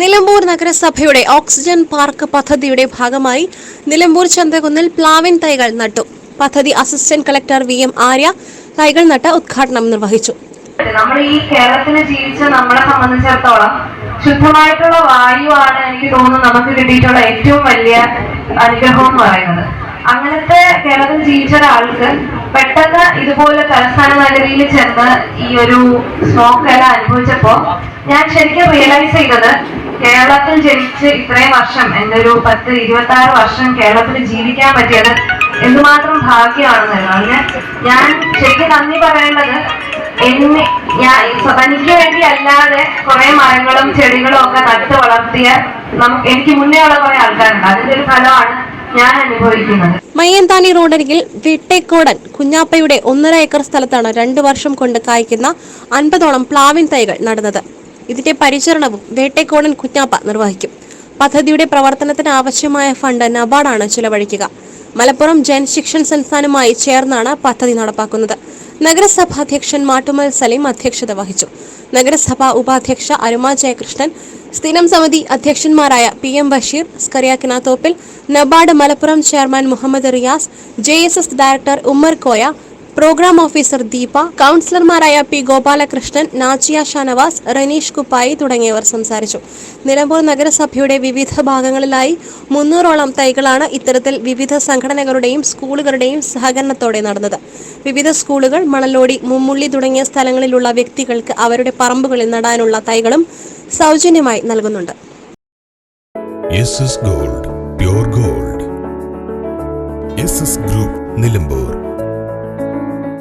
നഗരസഭയുടെ oxygen park പദ്ധതിയുടെ ഭാഗമായി നിലമ്പൂർ ചന്തകുന്നിൽ പ്ലാവിൻ തൈകൾ നട്ടു. പദ്ധതി assistant collector V M Arya തൈകൾ നട്ട് ഉദ്ഘാടനം നിർവഹിച്ചു. നമ്മൾ ഈ കേരളത്തിൽ ജീവിച്ച നമ്മളെ സംബന്ധിച്ചിടത്തോളം ശുദ്ധമായിട്ടുള്ള വായുവാണ് എനിക്ക് തോന്നുന്നു നമുക്ക് കിട്ടിയിട്ടുള്ള ഏറ്റവും വലിയ അനുഗ്രഹം എന്ന് പറയുന്നത്. അങ്ങനത്തെ കേരളത്തിൽ ജീവിച്ച ഒരാൾക്ക് പെട്ടെന്ന് ഇതുപോലെ തലസ്ഥാന നഗരിയിൽ ചെന്ന് ഈ ഒരു സ്മോക്ക് എല്ലാം അനുഭവിച്ചപ്പോ ഞാൻ ശരിക്കും റിയലൈസ് ചെയ്തത് കേരളത്തിൽ ജനിച്ച് ഇത്രയും വർഷം എന്റെ ഒരു പത്ത് ഇരുപത്തി ആറ് വർഷം കേരളത്തിൽ ജീവിക്കാൻ പറ്റിയത് എന്തുമാത്രം ഭാഗ്യമാണെന്ന് അതിന് ഞാൻ ശരിക്കും നന്ദി പറയേണ്ടത് എന്നെ ഞാൻ തനിക്ക് വേണ്ടി അല്ലാതെ കുറെ മരങ്ങളും ചെടികളും ഒക്കെ നട്ട് വളർത്തിയ നമുക്ക് എനിക്ക് മുന്നേ ഉള്ള കുറെ ആൾക്കാരുണ്ട്. അതിന്റെ ഒരു ഫലമാണ് ഞാൻ അനുഭവിക്കുന്നത്. മയ്യന്താനി റോഡരികിൽ വിട്ടേക്കോടൻ കുഞ്ഞാപ്പയുടെ ഒന്നര ഏക്കർ സ്ഥലത്താണ് രണ്ടു വർഷം കൊണ്ട് കായ്ക്കുന്ന അൻപതോളം പ്ലാവിൻ തൈകൾ നടുന്നത്. ഇതിന്റെ പരിചരണവും വേട്ടേക്കോടൻ കുഞ്ഞാപ്പ നിർവഹിക്കും. പദ്ധതിയുടെ പ്രവർത്തനത്തിന് ആവശ്യമായ ഫണ്ട് നബാർഡാണ് ചിലവഴിക്കുക. മലപ്പുറം ജൻ ശിക്ഷൺ സംസ്ഥാനമായി ചേർന്നാണ് പദ്ധതി നടപ്പാക്കുന്നത്. നഗരസഭാ അധ്യക്ഷൻ മാട്ടുമൽ സലീം അധ്യക്ഷത വഹിച്ചു. നഗരസഭാ ഉപാധ്യക്ഷ അരുമ ജയകൃഷ്ണൻ സ്ഥിരം സമിതി അധ്യക്ഷന്മാരായ P M Basheer Scaria Thoppil NABARD Malappuram chairman Muhammad Riyas J director Ummer Koya program officer Deepa കൗൺസിലർമാരായ പി ഗോപാലകൃഷ്ണൻ നാച്ചിയ ഷാനവാസ് റനീഷ് കുപ്പായി തുടങ്ങിയവർ സംസാരിച്ചു. നിലമ്പൂർ നഗരസഭയുടെ വിവിധ ഭാഗങ്ങളിലായി മുന്നൂറോളം തൈകളാണ് ഇത്തരത്തിൽ വിവിധ സംഘടനകളുടെയും സ്കൂളുകളുടെയും സഹകരണത്തോടെ നടന്നത്. വിവിധ സ്കൂളുകൾ മണലോടി മുമ്മുള്ളി തുടങ്ങിയ സ്ഥലങ്ങളിലുള്ള വ്യക്തികൾക്ക് അവരുടെ പറമ്പുകളിൽ നടാനുള്ള തൈകളും സൗജന്യമായി നൽകുന്നുണ്ട്. Gold gold. ഗ്രൂപ്പ് നിലമ്പൂർ.